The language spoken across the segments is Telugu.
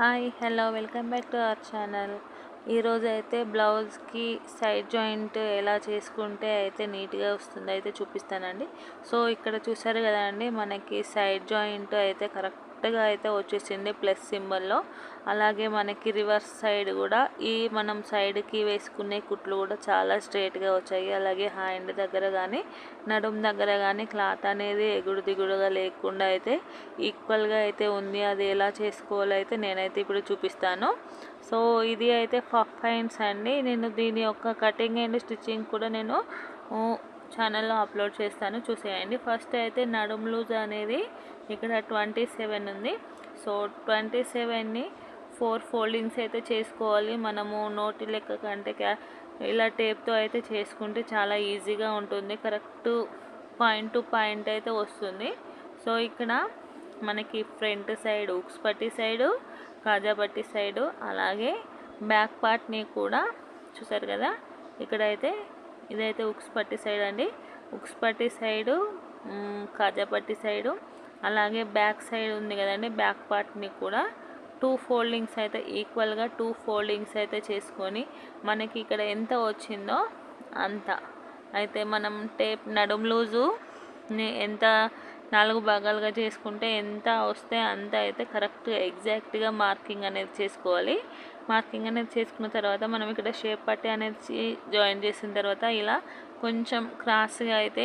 Hi hello welcome back to our channel. ఈరోజు అయితే బ్లౌజ్కి సైడ్ జాయింట్ ఎలా చేసుకుంటే అయితే నీట్గా వస్తుందో అయితే చూపిస్తానండి. సో ఇక్కడ చూసారు కదండి మనకి సైడ్ జాయింట్ అయితే కరెక్ట్గా అయితే వచ్చేసింది ప్లస్ సింబల్లో అలాగే మనకి రివర్స్ సైడ్ కూడా ఈ మనం సైడ్కి వేసుకునే కుట్లు కూడా చాలా స్ట్రైట్గా వచ్చాయి. అలాగే హ్యాండ్ దగ్గర కానీ నడుం దగ్గర కానీ క్లాత్ అనేది ఎగుడు దిగుడుగా లేకుండా అయితే ఈక్వల్గా అయితే ఉంది. అది ఎలా చేసుకోవాలో అయితే నేనైతే ఇప్పుడు చూపిస్తాను. సో ఇది అయితే ఫఫ్ హ్యాండ్స్ అండి. నేను దీని యొక్క కటింగ్ అండ్ స్టిచ్చింగ్ కూడా నేను ఛానల్లో అప్లోడ్ చేస్తాను. చూసేయండి. ఫస్ట్ అయితే నడుము లూజ్ అనేది ఇక్కడ ట్వంటీ సెవెన్ ఉంది. సో ట్వంటీ సెవెన్ని ఫోర్ ఫోల్డింగ్స్ అయితే చేసుకోవాలి. మనము నోటి లెక్క కంటే ఇలా టేప్తో అయితే చేసుకుంటే చాలా ఈజీగా ఉంటుంది. కరెక్ట్ పాయింట్ టు పాయింట్ అయితే వస్తుంది. సో ఇక్కడ మనకి ఫ్రంట్ సైడ్ ఉక్స్ పట్టి సైడు కాజాబట్టి సైడు అలాగే బ్యాక్ పార్ట్ని కూడా చూసారు కదా? ఇక్కడైతే ఇదైతే ఉక్స్ పట్టి సైడ్ అండి. ఉక్స్ పట్టి సైడు కాజాపట్టి సైడు అలాగే బ్యాక్ సైడ్ ఉంది కదండి. బ్యాక్ పార్ట్ని కూడా టూ ఫోల్డింగ్స్ అయితే ఈక్వల్గా టూ ఫోల్డింగ్స్ అయితే చేసుకొని మనకి ఇక్కడ ఎంత వచ్చిందో అంత. అయితే మనం టేప్ నడుం లూజు ఎంత నాలుగు భాగాలుగా చేసుకుంటే ఎంత వస్తే అంత అయితే కరెక్ట్గా ఎగ్జాక్ట్గా మార్కింగ్ అనేది చేసుకోవాలి. మార్కింగ్ అనేది చేసుకున్న తర్వాత మనం ఇక్కడ షేప్ పట్టి అనేది జాయిన్ చేసిన తర్వాత ఇలా కొంచెం క్రాస్గా అయితే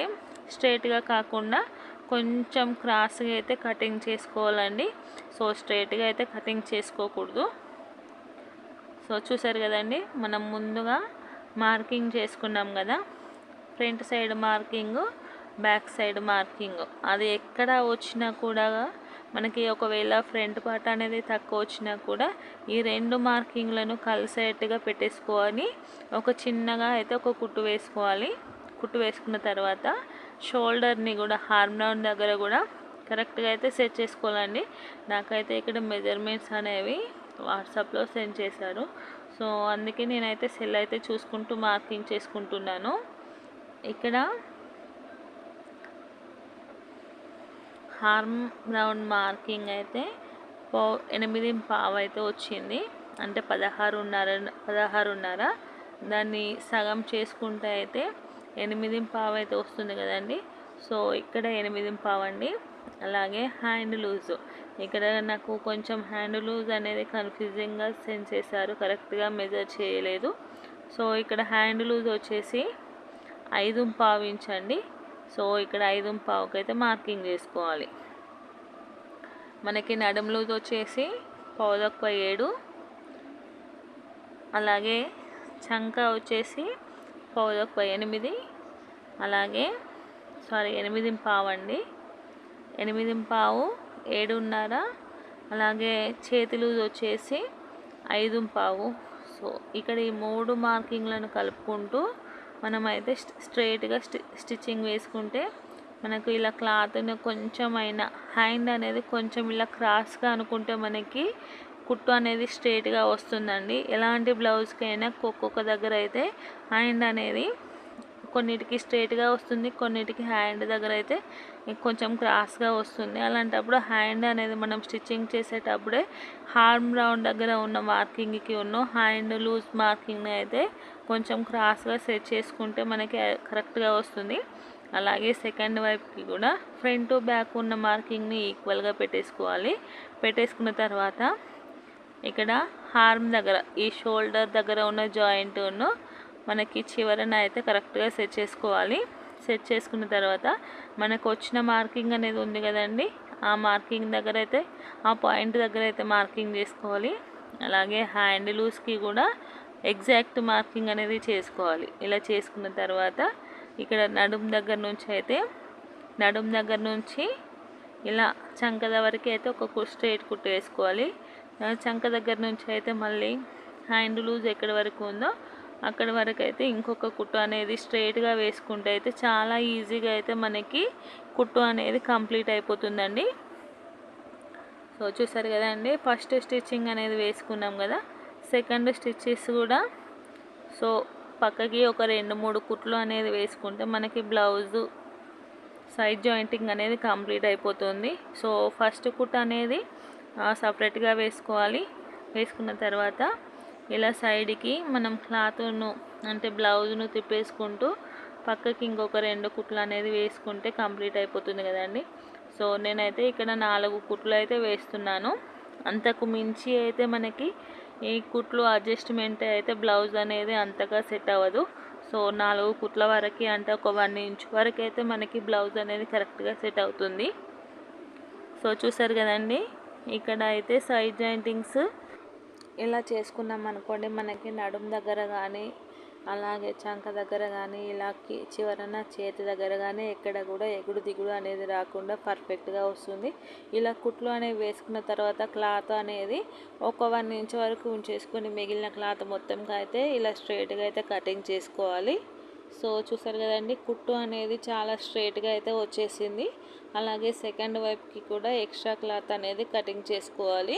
స్ట్రైట్గా కాకుండా కొంచెం క్రాస్గా అయితే కటింగ్ చేసుకోవాలండి. సో స్ట్రైట్గా అయితే కటింగ్ చేసుకోకూడదు. సో చూసారు కదండి మనం ముందుగా మార్కింగ్ చేసుకున్నాం కదా front side marking back side marking. అది ఎక్కడ వచ్చినా కూడా మనకి ఒకవేళ ఫ్రంట్ పార్ట్ అనేది తక్కువ వచ్చినా కూడా ఈ రెండు మార్కింగ్లను కలిసేట్టుగా పెట్టేసుకోవాలి ఒక చిన్నగా అయితే ఒక కుట్టు వేసుకోవాలి. కుట్టు వేసుకున్న తర్వాత షోల్డర్ని కూడా హార్మ్ రౌండ్ దగ్గర కూడా కరెక్ట్గా అయితే సెట్ చేసుకోవాలండి. నాకైతే ఇక్కడ మెజర్మెంట్స్ అనేవి వాట్సాప్లో సెండ్ చేశారు. సో అందుకే నేనైతే సెల్ అయితే చూసుకుంటూ మార్కింగ్ చేసుకుంటున్నాను. ఇక్కడ హార్మ్ రౌండ్ మార్కింగ్ అయితే పో ఎనిమిది పావు అయితే వచ్చింది. అంటే పదహారున్నర పదహారున్నర. దాన్ని సగం చేసుకుంటే అయితే ఎనిమిది పావు అయితే వస్తుంది కదండి. సో ఇక్కడ ఎనిమిది పావు అండి అలాగే హ్యాండ్ లూజ్. ఇక్కడ నాకు కొంచెం హ్యాండ్ లూజ్ అనేది కన్ఫ్యూజింగ్గా సెండ్ చేశారు. కరెక్ట్గా మెజర్ చేయలేదు. సో ఇక్కడ హ్యాండ్ లూజ్ వచ్చేసి ఐదు పావు ఇంచ్ అండి సో ఇక్కడ ఐదు పావుకి అయితే మార్కింగ్ చేసుకోవాలి. మనకి నడుం లూజ్ వచ్చేసి పావుదొక్క ఏడు. అలాగే చంక వచ్చేసి పావుదొక్క ఎనిమిది. అలాగే సారీ ఎనిమిది పావు అండి ఎనిమిది పావు ఏడున్నర. అలాగే చేతులు వచ్చేసి ఐదు పావు. సో ఇక్కడ ఈ మూడు మార్కింగ్లను కలుపుకుంటూ మనమైతే స్ట్రైట్గా స్టి స్టిచ్చింగ్ వేసుకుంటే మనకు ఇలా క్లాత్ని కొంచెం అయినా హ్యాండ్ అనేది కొంచెం ఇలా క్రాస్గా అనుకుంటే మనకి కుట్టు అనేది స్ట్రైట్గా వస్తుందండి. ఎలాంటి బ్లౌజ్కైనా ఒక్కొక్క దగ్గర అయితే హ్యాండ్ అనేది కొన్నిటికి స్ట్రైట్గా వస్తుంది కొన్నిటికి హ్యాండ్ దగ్గర అయితే కొంచెం క్రాస్గా వస్తుంది. అలాంటప్పుడు హ్యాండ్ అనేది మనం స్టిచ్చింగ్ చేసేటప్పుడే హార్మ్ రౌండ్ దగ్గర ఉన్న మార్కింగ్కి ఉన్న హ్యాండ్ లూజ్ మార్కింగ్ని అయితే కొంచెం క్రాస్గా సెట్ చేసుకుంటే మనకి కరెక్ట్గా వస్తుంది. అలాగే సెకండ్ వైపుకి కూడా ఫ్రంట్ బ్యాక్ ఉన్న మార్కింగ్ని ఈక్వల్గా పెట్టేసుకోవాలి. పెట్టేసుకున్న తర్వాత ఇక్కడ హార్మ్ దగ్గర ఈ షోల్డర్ దగ్గర ఉన్న జాయింట్ను మనకి చివరన అయితే కరెక్ట్గా సెట్ చేసుకోవాలి. సెట్ చేసుకున్న తర్వాత మనకు వచ్చిన మార్కింగ్ అనేది ఉంది కదండి. ఆ మార్కింగ్ దగ్గర అయితే ఆ పాయింట్ దగ్గర అయితే మార్కింగ్ చేసుకోవాలి. అలాగే హ్యాండ్ లూజ్కి కూడా ఎగ్జాక్ట్ మార్కింగ్ అనేది చేసుకోవాలి. ఇలా చేసుకున్న తర్వాత ఇక్కడ నడుం దగ్గర నుంచి అయితే నడుం దగ్గర నుంచి ఇలా చంకద వరకు అయితే ఒక స్ట్రైట్ కుట్టు వేసుకోవాలి. చంక దగ్గర నుంచి అయితే మళ్ళీ హ్యాండ్ లూజ్ ఎక్కడి వరకు ఉందో అక్కడ వరకు అయితే ఇంకొక కుట్టు అనేది స్ట్రైట్గా వేసుకుంటే అయితే చాలా ఈజీగా అయితే మనకి కుట్టు అనేది కంప్లీట్ అయిపోతుందండి. సో చూసారు కదండి ఫస్ట్ స్టిచ్చింగ్ అనేది వేసుకున్నాం కదా. సెకండ్ స్టిచ్చెస్ కూడా. సో పక్కకి ఒక రెండు మూడు కుట్లు అనేది వేసుకుంటే మనకి బ్లౌజు సైడ్ జాయింటింగ్ అనేది కంప్లీట్ అయిపోతుంది. సో ఫస్ట్ కుట్ అనేది సపరేట్గా వేసుకోవాలి. వేసుకున్న తర్వాత ఇలా సైడ్కి మనం క్లాత్ను అంటే బ్లౌజ్ను తిప్పేసుకుంటూ పక్కకి ఇంకొక రెండు కుట్లు అనేది వేసుకుంటే కంప్లీట్ అయిపోతుంది కదండి. సో నేనైతే ఇక్కడ నాలుగు కుట్లు అయితే వేస్తున్నాను. అంతకు మించి అయితే మనకి ఈ కుట్లు అడ్జస్ట్మెంట్ అయితే బ్లౌజ్ అనేది అంతగా సెట్ అవ్వదు. సో నాలుగు కుట్ల వరకు అంటే ఒక వన్ ఇంచ్ వరకు అయితే మనకి బ్లౌజ్ అనేది కరెక్ట్గా సెట్ అవుతుంది. సో చూసారు కదండి? ఇక్కడ అయితే సైడ్ జాయింటింగ్స్ ఇలా చేసుకున్నాం అనుకోండి మనకి నడుం దగ్గర కానీ అలాగే చంక దగ్గర కానీ ఇలా చివరన చేతి దగ్గర కానీ ఎక్కడ కూడా ఎగుడు దిగుడు అనేది రాకుండా పర్ఫెక్ట్గా వస్తుంది. ఇలా కుట్లు అనేవి వేసుకున్న తర్వాత క్లాత్ అనేది ఒక వన్ ఇంచ్ వరకు ఉంచేసుకొని మిగిలిన క్లాత్ మొత్తంగా అయితే ఇలా స్ట్రైట్గా అయితే కటింగ్ చేసుకోవాలి. సో చూసారు కదండి కుట్టు అనేది చాలా స్ట్రైట్గా అయితే వచ్చేసింది. అలాగే సెకండ్ వైపుకి కూడా ఎక్స్ట్రా క్లాత్ అనేది కటింగ్ చేసుకోవాలి.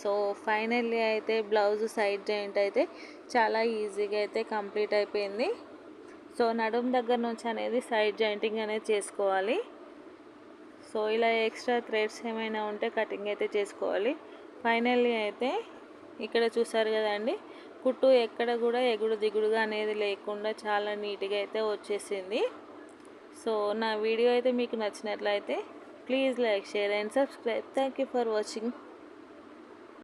సో ఫైనల్లీ అయితే బ్లౌజ్ సైడ్ జాయింట్ అయితే చాలా ఈజీగా అయితే కంప్లీట్ అయిపోయింది. సో నడుం దగ్గర నుంచి అనేది సైడ్ జాయింటింగ్ అనేది చేసుకోవాలి. సో ఇలా ఎక్స్ట్రా థ్రెడ్స్ ఏమైనా ఉంటే కటింగ్ అయితే చేసుకోవాలి. ఫైనల్లీ అయితే ఇక్కడ చూసారు కదండి కుట్టు ఎక్కడ కూడా ఎగుడు దిగుడుగా అనేది లేకుండా చాలా నీట్గా అయితే వచ్చేసింది. సో నా వీడియో అయితే మీకు నచ్చినట్లయితే please like share and subscribe. Thank you for watching.